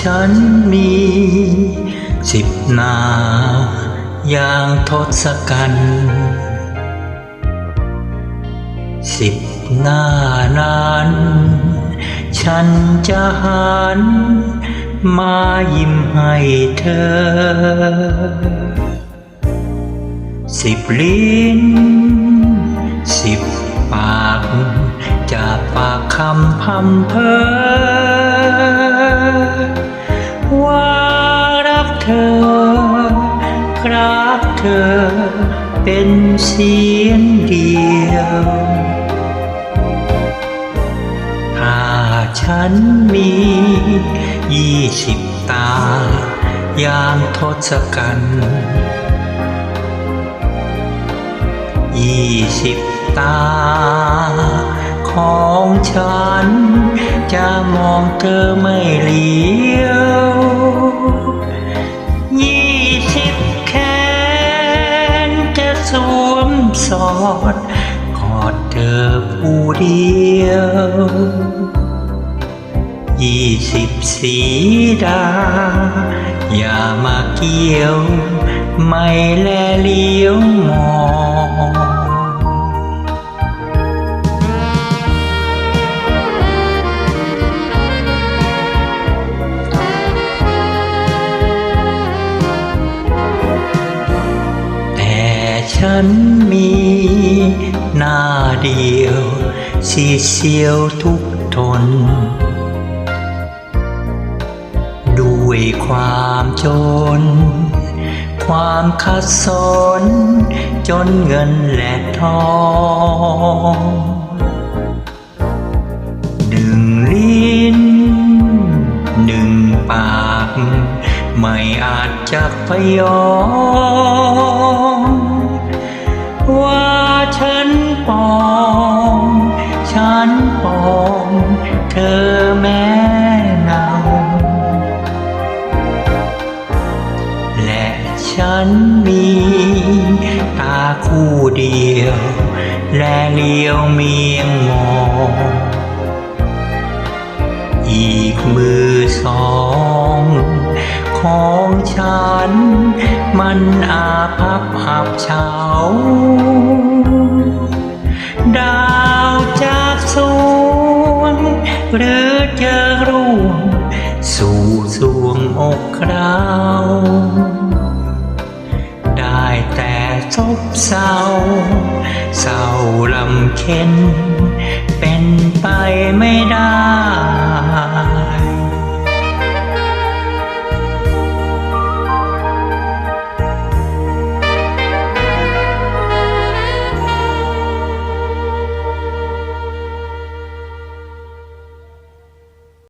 ฉันมีสิบหนา อย่างทศกัณฐ์สิบหน้านั้น ฉันจะหัน มายิ้มให้เธอ สิบลิ้น สิบปาก จะปากคำพำเพอ ว่ารักเธอ รักเธอเป็นเสียงเดียว ถ้าฉันมียี่สิบตาอย่างทศกัณฐ์ยี่สิบตา ของฉัน จะมองเธอไม่เลี้ยว มสอดกอดเธอผู้เดียวยี่สิบสีดา อย่ามาเกี่ยว ไม่แลเลี้ยวมองแต่ฉัน เดียวสีเสียวทุกทน ด้วยความจน ความขัดสน จนเงินและทองหนึ่งลิ้นหนึ่งปาก ไม่อาจจะพยอมว่า เงาและฉันมีตาคู่เดียว และเลี้ยวเมียงมอง อีกมือสองของฉัน มันอาภัพหับเฉาดาวจ้า หรือจะร่วง สู่สวงอกคราว ได้แต่ทบเศร้า เศร้าลำเค็น เป็นไปไม่ได้